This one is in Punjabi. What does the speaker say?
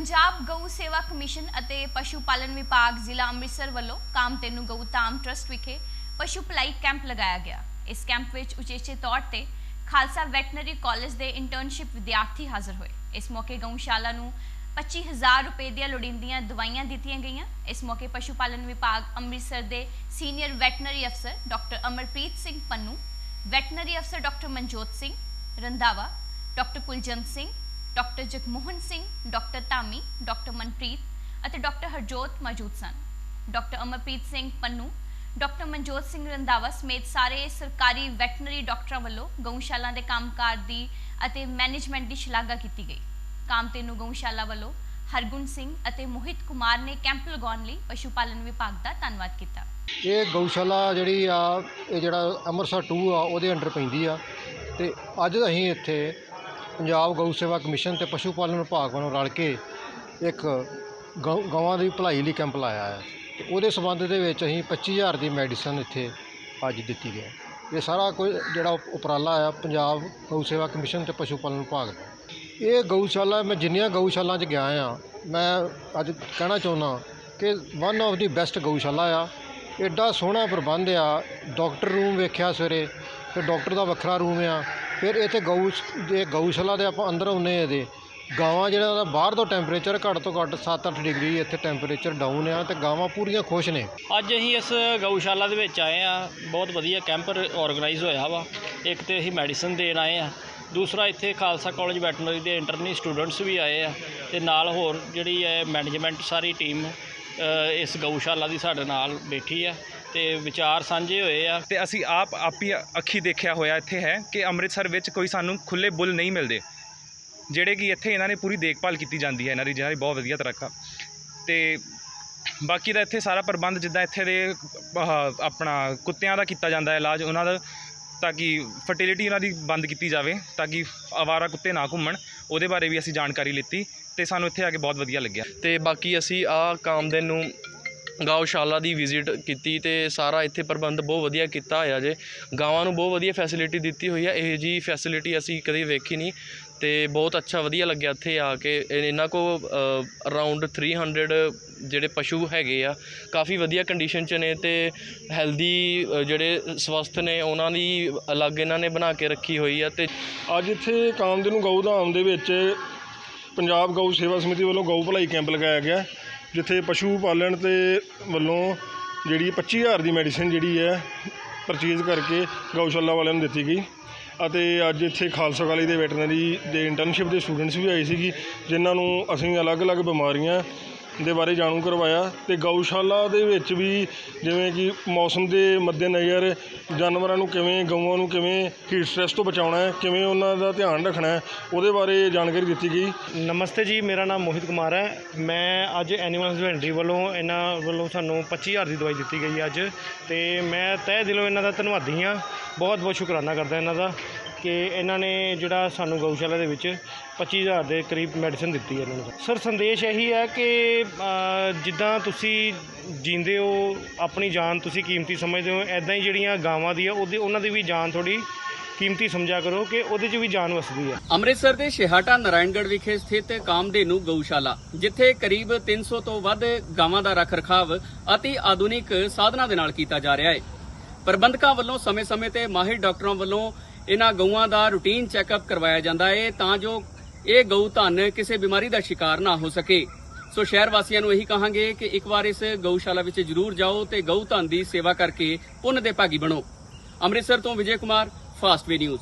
ਪੰਜਾਬ ਗਊ ਸੇਵਾ ਕਮਿਸ਼ਨ ਅਤੇ ਪਸ਼ੂ ਪਾਲਣ ਵਿਭਾਗ ਜ਼ਿਲ੍ਹਾ ਅੰਮ੍ਰਿਤਸਰ ਵੱਲੋਂ ਕਾਮਤੇਨੂ ਗਊ ਧਾਮ ਟਰਸਟ ਵਿਖੇ ਪਸ਼ੂ ਭਲਾਈ ਕੈਂਪ ਲਗਾਇਆ ਗਿਆ। ਇਸ ਕੈਂਪ ਵਿੱਚ ਉਚੇਚੇ ਤੌਰ ਤੇ ਖਾਲਸਾ ਵੈਟਨਰੀ ਕਾਲਜ ਦੇ ਇੰਟਰਨਸ਼ਿਪ ਵਿਦਿਆਰਥੀ ਹਾਜ਼ਰ ਹੋਏ। ਇਸ ਮੌਕੇ ਗਊਸ਼ਾਲਾ ਨੂੰ 25000 ਰੁਪਏ ਦੀਆਂ ਲੋੜੀਂਦੀਆਂ ਦਵਾਈਆਂ ਦਿੱਤੀਆਂ ਗਈਆਂ। ਇਸ ਮੌਕੇ ਪਸ਼ੂ ਪਾਲਣ ਵਿਭਾਗ ਅੰਮ੍ਰਿਤਸਰ ਦੇ ਸੀਨੀਅਰ ਵੈਟਨਰੀ ਅਫਸਰ ਡਾਕਟਰ ਅਮਰਪ੍ਰੀਤ ਸਿੰਘ ਪੰਨੂ ਵੈਟਨਰੀ ਅਫਸਰ doctor Manjot Singh Randhawa, doctor Kuljant Singh doctor Jagmohan Singh doctor Dhami doctor Manpreet ਅਤੇ ਡਾਕਟਰ ਹਰਜੋਤ ਮੌਜੂਦ ਸਨ। ਡਾਕਟਰ ਅਮਰਪ੍ਰੀਤ ਸਿੰਘ ਪੰਨੂ ਡਾਕਟਰ ਮਨਜੋਤ ਸਿੰਘ ਰੰਧਾਵਾ ਸਮੇਤ ਸਾਰੇ ਸਰਕਾਰੀ ਵੈਟਰਨਰੀ ਡਾਕਟਰਾਂ ਵੱਲੋਂ ਗਊਸ਼ਾਲਾ ਦੇ ਕੰਮਕਾਰ ਦੀ ਅਤੇ ਮੈਨੇਜਮੈਂਟ ਦੀ ਸ਼ਲਾਘਾ ਕੀਤੀ ਗਈ। ਕਾਮਤੇਨੂ ਗਊਸ਼ਾਲਾ ਵੱਲੋਂ ਹਰਗੁਣ ਸਿੰਘ ਅਤੇ ਮੋਹਿਤ ਕੁਮਾਰ ਨੇ ਕੈਂਪ ਲਗਾਉਣ ਲਈ ਪਸ਼ੂ ਪਾਲਣ ਵਿਭਾਗ ਦਾ ਧੰਨਵਾਦ ਕੀਤਾ। ਇਹ ਗਊਸ਼ਾਲਾ ਜਿਹੜੀ ਆ, ਇਹ ਜਿਹੜਾ ਅੰਮ੍ਰਿਤਸਰ 2 ਆ, ਉਹਦੇ ਅੰਡਰ ਪੈਂਦੀ ਆ। ਤੇ ਅੱਜ ਅਸੀਂ ਇੱਥੇ ਪੰਜਾਬ ਗਊ ਸੇਵਾ ਕਮਿਸ਼ਨ ਤੇ ਪਸ਼ੂ ਪਾਲਣ ਵਿਭਾਗ ਵੱਲੋਂ ਰਲ ਕੇ ਇੱਕ ਗਊ- ਗਊਆਂ ਦੀ ਭਲਾਈ ਲਈ ਕੈਂਪ ਲਾਇਆ ਹੈ। ਤੇ ਉਹਦੇ ਸਬੰਧ ਦੇ ਵਿੱਚ ਅਸੀਂ 25000 ਦੀ ਮੈਡੀਸਨ ਇੱਥੇ ਅੱਜ ਦਿੱਤੀ ਹੈ। ਇਹ ਸਾਰਾ ਕੋਈ ਜਿਹੜਾ ਉਪ- ਉਪਰਾਲਾ ਆ ਪੰਜਾਬ ਗਊ ਸੇਵਾ ਕਮਿਸ਼ਨ ਤੇ ਪਸ਼ੂ ਪਾਲਣ ਵਿਭਾਗ ਦਾ। ਇਹ ਗਊਸ਼ਾਲਾ, ਮੈਂ ਜਿੰਨੀਆਂ ਗਊਸ਼ਾਲਾ 'ਚ ਗਿਆ ਆ, ਮੈਂ ਅੱਜ ਕਹਿਣਾ ਚਾਹੁੰਦਾ ਕਿ ਵਨ ਆਫ ਦੀ ਬੈਸਟ ਗਊਸ਼ਾਲਾ ਆ। ਐਡਾ ਸੋਹਣਾ ਪ੍ਰਬੰਧ ਆ। ਡਾਕਟਰ ਰੂਮ ਵੇਖਿਆ ਸਵੇਰੇ ਫਿਰ ਡਾਕਟਰ ਦਾ ਵੱਖਰਾ ਰੂਮ ਆ। ਫਿਰ ਇੱਥੇ ਗਊ ਜੇ ਗਊਸ਼ਾਲਾ ਦੇ ਆਪਾਂ ਅੰਦਰ ਆਉਂਦੇ ਹਾਂ ਇਹਦੇ, ਗਾਵਾਂ ਜਿਹੜਾ ਉਹਦਾ ਬਾਹਰ ਤੋਂ ਟੈਂਪਰੇਚਰ ਘੱਟ ਤੋਂ ਘੱਟ 7-8 ਡਿਗਰੀ ਇੱਥੇ ਟੈਂਪਰੇਚਰ ਡਾਊਨ ਆ ਤੇ ਗਾਵਾਂ ਪੂਰੀਆਂ ਖੁਸ਼ ਨੇ। ਅੱਜ ਅਸੀਂ ਇਸ ਗਊਸ਼ਾਲਾ ਦੇ ਵਿੱਚ ਆਏ ਆ, ਬਹੁਤ ਵਧੀਆ ਕੈਂਪ ਆਰਗੇਨਾਈਜ਼ ਹੋਇਆ ਵਾ। ਇੱਕ ਤੇ ਅਸੀਂ ਮੈਡੀਸਨ ਦੇਣ ਆਏ ਆ, ਦੂਸਰਾ ਇੱਥੇ ਖਾਲਸਾ ਕਾਲਜ ਵੈਟਰਨਰੀ ਦੇ ਇੰਟਰਨੀ ਸਟੂਡੈਂਟਸ ਵੀ ਆਏ ਆ ਤੇ ਨਾਲ ਹੋਰ ਜਿਹੜੀ ਹੈ ਮੈਨੇਜਮੈਂਟ ਸਾਰੀ ਟੀਮ ਇਸ ਗਊਸ਼ਾਲਾ ਦੀ ਸਾਡੇ ਨਾਲ ਬੈਠੀ ਆ। ਤੇ ਵਿਚਾਰ ਸਾਂਝੇ ਹੋਏ ਆ। ਤੇ ਅਸੀਂ ਆਪ ਆਪੀ ਅੱਖੀ ਦੇਖਿਆ ਹੋਇਆ ਇੱਥੇ ਹੈ ਕਿ ਅੰਮ੍ਰਿਤਸਰ ਵਿੱਚ ਕੋਈ ਸਾਨੂੰ ਖੁੱਲੇ ਬੁੱਲ ਨਹੀਂ ਮਿਲਦੇ। ਜਿਹੜੇ ਕਿ ਇੱਥੇ ਇਹਨਾਂ ਨੇ ਪੂਰੀ ਦੇਖਭਾਲ ਕੀਤੀ ਜਾਂਦੀ ਹੈ ਇਹਨਾਂ ਦੀ ਜਿਹਨਾਂ ਦੀ ਬਹੁਤ ਵਧੀਆ ਤਰੀਕਾ ਤੇ ਬਾਕੀ ਦਾ ਇੱਥੇ ਸਾਰਾ ਪ੍ਰਬੰਧ ਜਿੱਦਾਂ ਇੱਥੇ ਦੇ ਆਪਣਾ ਕੁੱਤਿਆਂ ਦਾ ਕੀਤਾ ਜਾਂਦਾ ਹੈ ਇਲਾਜ ਉਹਨਾਂ ਦਾ ਤਾਂ ਕਿ ਫਰਟੀਲਿਟੀ ਉਹਨਾਂ ਦੀ ਬੰਦ ਕੀਤੀ ਜਾਵੇ ਤਾਂ ਕਿ ਆਵਾਰਾ ਕੁੱਤੇ ਨਾ ਘੁੰਮਣ। ਉਹਦੇ ਬਾਰੇ ਵੀ ਅਸੀਂ ਜਾਣਕਾਰੀ ਲਿੱਤੀ ਤੇ ਸਾਨੂੰ ਇੱਥੇ ਆ ਕੇ ਬਹੁਤ ਵਧੀਆ ਲੱਗਿਆ। ਤੇ ਬਾਕੀ ਅਸੀਂ ਆ ਕਾਮਦੇਨ ਨੂੰ ਗਊਸ਼ਾਲਾ ਦੀ ਵਿਜ਼ਿਟ ਕੀਤੀ ਤੇ ਸਾਰਾ ਇੱਥੇ ਪ੍ਰਬੰਧ ਬਹੁਤ ਵਧੀਆ ਕੀਤਾ ਹੋਇਆ ਜੇ। ਗਾਵਾਂ ਨੂੰ ਬਹੁਤ ਵਧੀਆ ਫੈਸਿਲਿਟੀ ਦਿੱਤੀ ਹੋਈ ਹੈ ਇਹ ਜੀ ਫੈਸਿਲਿਟੀ ਅਸੀਂ ਕਦੇ ਵੇਖੀ ਨਹੀਂ ਤੇ ਬਹੁਤ ਅੱਛਾ ਵਧੀਆ ਲੱਗਿਆ ਇੱਥੇ ਆ ਕੇ। ਇਹਨਾਂ ਕੋ ਅਰਾਊਂਡ 300 ਜਿਹੜੇ ਪਸ਼ੂ ਹੈਗੇ ਆ, ਕਾਫੀ ਵਧੀਆ ਕੰਡੀਸ਼ਨ ਚ ਨੇ ਤੇ ਹੈਲਦੀ ਜਿਹੜੇ ਸਵਸਥ ਨੇ ਉਹਨਾਂ ਦੀ ਅਲੱਗ ਇਹਨਾਂ ਨੇ ਬਣਾ ਕੇ ਰੱਖੀ ਹੋਈ ਆ ਤੇ ਅੱਜ ਇੱਥੇ ਕਾਮਦੇਨੂ ਗਊ ਧਾਮ ਦੇ ਵਿੱਚ ਪੰਜਾਬ ਗਊ ਸੇਵਾ ਸਮਿਤੀ ਵੱਲੋਂ ਗਊ ਭਲਾਈ ਕੈਂਪ ਲਗਾਇਆ ਗਿਆ। ਜਿੱਥੇ ਪਸ਼ੂ ਪਾਲਣ ਤੇ ਵੱਲੋਂ ਜਿਹੜੀ 25000 ਦੀ ਮੈਡੀਸਿਨ ਜਿਹੜੀ ਹੈ ਪਰਚੇਜ਼ ਕਰਕੇ ਗਊਸ਼ਾਲਾ ਵਾਲਿਆਂ ਨੂੰ ਦਿੱਤੀ ਗਈ। ਅਤੇ ਅੱਜ ਇੱਥੇ ਖਾਲਸਾ ਕਾਲਜ ਦੇ ਵੈਟਰਨਰੀ ਦੇ ਇੰਟਰਨਸ਼ਿਪ ਦੇ ਸਟੂਡੈਂਟਸ ਵੀ ਆਏ ਸੀਗੇ, ਜਿਨ੍ਹਾਂ ਨੂੰ ਅਸੀਂ ਅਲੱਗ-ਅਲੱਗ ਬਿਮਾਰੀਆਂ ਦੇ ਬਾਰੇ ਜਾਣੂ ਕਰਵਾਇਆ ਅਤੇ ਗਊਸ਼ਾਲਾ ਦੇ ਵਿੱਚ ਵੀ ਜਿਵੇਂ ਕਿ ਮੌਸਮ ਦੇ ਮੱਦੇਨਜ਼ਰ ਜਾਨਵਰਾਂ ਨੂੰ ਕਿਵੇਂ, ਗਊਆਂ ਨੂੰ ਕਿਵੇਂ ਹੀਟ ਸਟ੍ਰੈਸ ਤੋਂ ਬਚਾਉਣਾ ਹੈ, ਕਿਵੇਂ ਉਹਨਾਂ ਦਾ ਧਿਆਨ ਰੱਖਣਾ ਹੈ, ਉਹਦੇ ਬਾਰੇ ਜਾਣਕਾਰੀ ਦਿੱਤੀ ਗਈ। ਨਮਸਤੇ ਜੀ, ਮੇਰਾ ਨਾਮ ਮੋਹਿਤ ਕੁਮਾਰ ਹੈ। ਮੈਂ ਅੱਜ ਐਨੀਮਲ ਹਸਬੈਂਡਰੀ ਵੱਲੋਂ ਇਹਨਾਂ ਵੱਲੋਂ ਸਾਨੂੰ 25000 ਦੀ ਦਵਾਈ ਦਿੱਤੀ ਗਈ ਅੱਜ ਤੇ ਮੈਂ ਤਹਿ ਦਿਲੋਂ ਇਹਨਾਂ ਦਾ ਧੰਨਵਾਦੀ ਹਾਂ। ਬਹੁਤ ਬਹੁਤ ਸ਼ੁਕਰਾਨਾ ਕਰਦਾ ਇਹਨਾਂ ਦਾ। ਕਿ ਇਹਨਾਂ ਨੇ ਜਿਹੜਾ ਸਾਨੂੰ ਗਊਸ਼ਾਲਾ ਦੇ ਵਿੱਚ 25000 ਦੇ ਕਰੀਬ ਮੈਡੀਸਨ ਦਿੱਤੀ ਹੈ ਇਹਨਾਂ ਨੂੰ। ਸਰ, ਸੰਦੇਸ਼ ਇਹੀ ਹੈ ਕਿ ਜਿੱਦਾਂ ਤੁਸੀਂ ਜੀਂਦੇ ਹੋ, ਆਪਣੀ ਜਾਨ ਤੁਸੀਂ ਕੀਮਤੀ ਸਮਝਦੇ ਹੋ ਐਦਾਂ ਹੀ ਜਿਹੜੀਆਂ ਗਾਵਾਂ ਦੀ ਆ, ਉਹਦੀ, ਉਹਨਾਂ ਦੀ ਵੀ ਜਾਨ ਥੋੜੀ ਕੀਮਤੀ ਸਮਝਿਆ ਕਰੋ ਕਿ ਉਹਦੇ 'ਚ ਵੀ ਜਾਨ ਵਸਦੀ ਹੈ। ਅੰਮ੍ਰਿਤਸਰ ਦੇ ਸ਼ਿਹਾਟਾ ਨਾਰਾਇਣਗੜ੍ਹ ਵਿਖੇ ਸਥਿਤ ਕਾਮਧੇਨੂ ਗਊਸ਼ਾਲਾ, ਜਿੱਥੇ ਕਰੀਬ 300 ਤੋਂ ਵੱਧ ਗਾਵਾਂ ਦਾ ਰੱਖ-ਰਖਾਵ ਅਤੀ ਆਧੁਨਿਕ ਸਾਧਨਾਂ ਦੇ ਨਾਲ ਕੀਤਾ ਜਾ ਰਿਹਾ ਹੈ। ਪ੍ਰਬੰਧਕਾਂ ਵੱਲੋਂ ਸਮੇਂ-ਸਮੇਂ ਤੇ ਮਾਹਿਰ ਡਾਕਟਰਾਂ ਵੱਲੋਂ ਇਹਨਾਂ ਗਊਆਂ ਦਾ ਰੂਟੀਨ ਚੈੱਕਅਪ ਕਰਵਾਇਆ ਜਾਂਦਾ ਹੈ ਤਾਂ ਜੋ ਇਹ ਗਊ ਧਨ ਕਿਸੇ ਬਿਮਾਰੀ ਦਾ ਸ਼ਿਕਾਰ ਨਾ ਹੋ ਸਕੇ। ਸੋ ਸ਼ਹਿਰ ਵਾਸੀਆਂ ਨੂੰ ਇਹੀ ਕਹਾਂਗੇ ਕਿ ਇੱਕ ਵਾਰ ਇਸ ਗਊਸ਼ਾਲਾ ਵਿੱਚ ਜ਼ਰੂਰ ਜਾਓ ਤੇ ਗਊ ਧਨ ਦੀ ਸੇਵਾ ਕਰਕੇ ਪੁੰਨ ਦੇ ਭਾਗੀ ਬਣੋ। ਅੰਮ੍ਰਿਤਸਰ ਤੋਂ ਵਿਜੇ ਕੁਮਾਰ ਫਾਸਟ ਨਿਊਜ਼